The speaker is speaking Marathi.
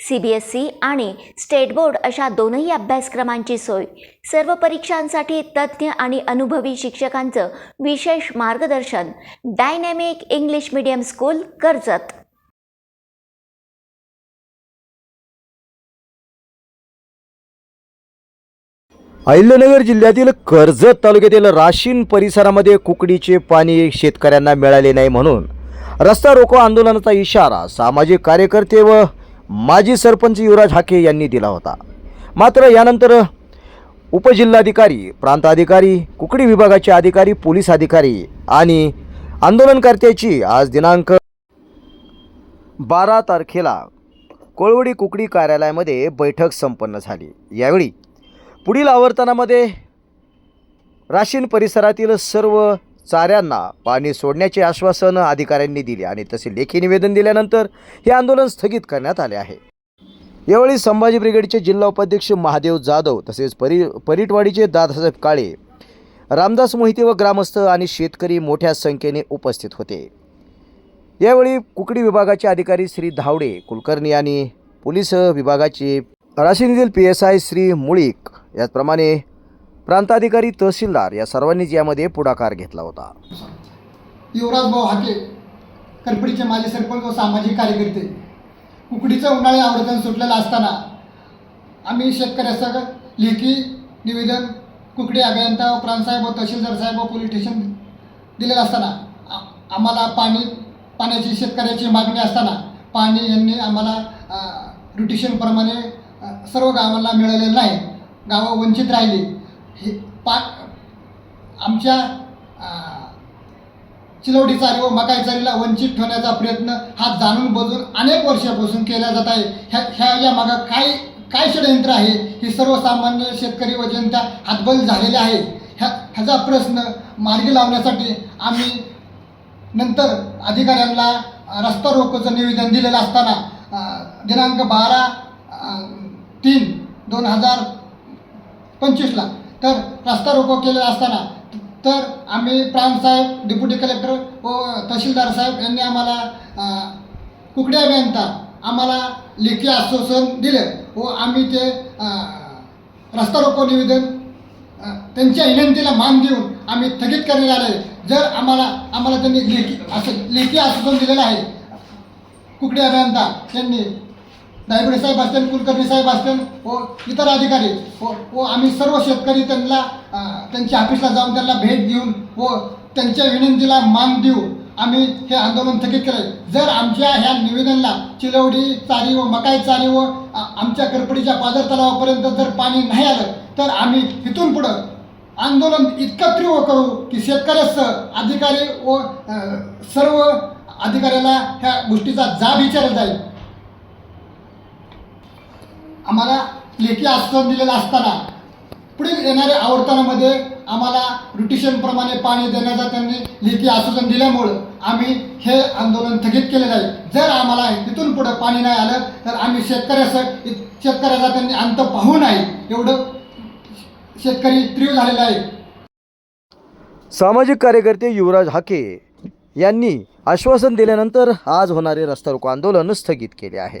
सी बी एस सी आणि स्टेट बोर्ड अशा दोनही अभ्यासक्रमांची सोय. सर्व परीक्षांसाठी तज्ज्ञ आणि अनुभवी शिक्षकांचं विशेष मार्गदर्शन. Dynamic English medium school Karjat. Ahilyanagar जिल्ह्यातील कर्जत तालुक्यातील राशीन परिसरामध्ये कुकडीचे पाणी शेतकऱ्यांना मिळाले नाही म्हणून रस्ता रोको आंदोलनाचा इशारा सामाजिक कार्यकर्ते व माजी सरपंच युवराज हाके यांनी दिला होता. मात्र यानंतर उपजिल्हाधिकारी प्रांताधिकारी कुकडी विभागाचे अधिकारी पोलीस अधिकारी आणि आंदोलनकर्त्याची आज दिनांक बारा तारखेला कोळवडी कुकडी कार्यालयामध्ये बैठक संपन्न झाली. यावेळी पुढील आवर्तनामध्ये राशीन परिसरातील सर्व चाऱ्यांना पाणी सोडण्याचे आश्वासन अधिकाऱ्यांनी दिले आणि तसे लेखी निवेदन दिल्यानंतर हे आंदोलन स्थगित करण्यात आले आहे. यावेळी संभाजी ब्रिगेडचे जिल्हा उपाध्यक्ष महादेव जाधव तसेच परी परिटवाडीचे दादासाहेब काळे रामदास मोहिते व ग्रामस्थ आणि शेतकरी मोठ्या संख्येने उपस्थित होते. यावेळी कुकडी विभागाचे अधिकारी श्री धावडे कुलकर्णी आणि पोलीस विभागाचे Rashin P S I Shri Mulik याचप्रमाणे प्रांताधिकारी तहसीलदार या सर्वांनीच यामध्ये पुढाकार घेतला होता. युवराज भाऊ हाके करपडीचे माजी सरपंच व सामाजिक कार्यकर्ते कुकडीचं उन्हाळी आवर्तन सुटलेलं असताना आम्ही शेतकऱ्याचं लेखी निवेदन कुकडी अभियंता व प्रांतसाहेब व तहसीलदार साहेब व पोलीस स्टेशन दिलेलं असताना आम्हाला पाणी पाण्याची शेतकऱ्याची मागणी असताना पाणी यांनी आम्हाला रुटिशनप्रमाणे सर्व गावांना मिळालेलं नाही. गावं वंचित राहिली. हे पा आमच्या चिलवडीचारी व मकाईचारीला वंचित ठेवण्याचा प्रयत्न हा जाणून बजून अनेक वर्षापासून केला जात आहे. ह्या ह्याच्या मागं काय काय षडयंत्र आहे? हे सर्वसामान्य शेतकरी व जनता हातबल झालेले आहे. ह्या ह्याचा प्रश्न मार्गी लावण्यासाठी आम्ही नंतर अधिकाऱ्यांना रस्ता रोकोचं निवेदन दिलेलं असताना दिनांक बारा तीन दोन हजार पंचवीसला तर रस्ता रोको केलेला असताना तर आम्ही प्रामसाहेब डेप्युटी कलेक्टर व तहसीलदार साहेब यांनी आम्हाला अ, कुकडी अभियंता आम्हाला लेखी आश्वासन दिलं व आम्ही ते रस्ता रोको निवेदन त्यांच्या विनंतीला मान देऊन आम्ही स्थगित करण्यात आले. जर आम्हाला आम्हाला त्यांनी लेखी असं लेखी आश्वासन दिलेलं आहे कुकडी अभियंता त्यांनी दायगुडे साहेब असतील कुलकर्णी साहेब असतील व इतर अधिकारी व व आम्ही सर्व शेतकरी त्यांना त्यांच्या ऑफिसला जाऊन त्यांना भेट देऊन व त्यांच्या विनंतीला मान देऊ आम्ही हे आंदोलन स्थगित केले जर आमच्या ह्या निवेदनला चिलवडी चारी व मकाई चारी व आमच्या करपडीच्या पादर तलावापर्यंत जर पाणी नाही आलं तर आम्ही इथून पुढं आंदोलन इतकं तीव्र करू की शेतकऱ्यासह अधिकारी व सर्व अधिकाऱ्याला ह्या गोष्टीचा जाब विचारला जाईल. आम्हाला लेखी आश्रम दिलेलं असताना पुढील येणाऱ्या आवर्तनामध्ये आम्हाला रुटिशनप्रमाणे पाणी देण्याचा त्यांनी लेखी आश्वासन दिल्यामुळं आम्ही हे आंदोलन स्थगित केलेलं आहे. जर आम्हाला इथून पुढं पाणी नाही आलं तर आम्ही शेतकऱ्यासह शेतकऱ्याचा त्यांनी अंत पाहू नाही एवढं शेतकरी तीव्र झालेला आहे. सामाजिक कार्यकर्ते युवराज हाके यांनी आश्वासन दिल्यानंतर आज होणारे रस्ता रोको आंदोलन स्थगित केले आहे.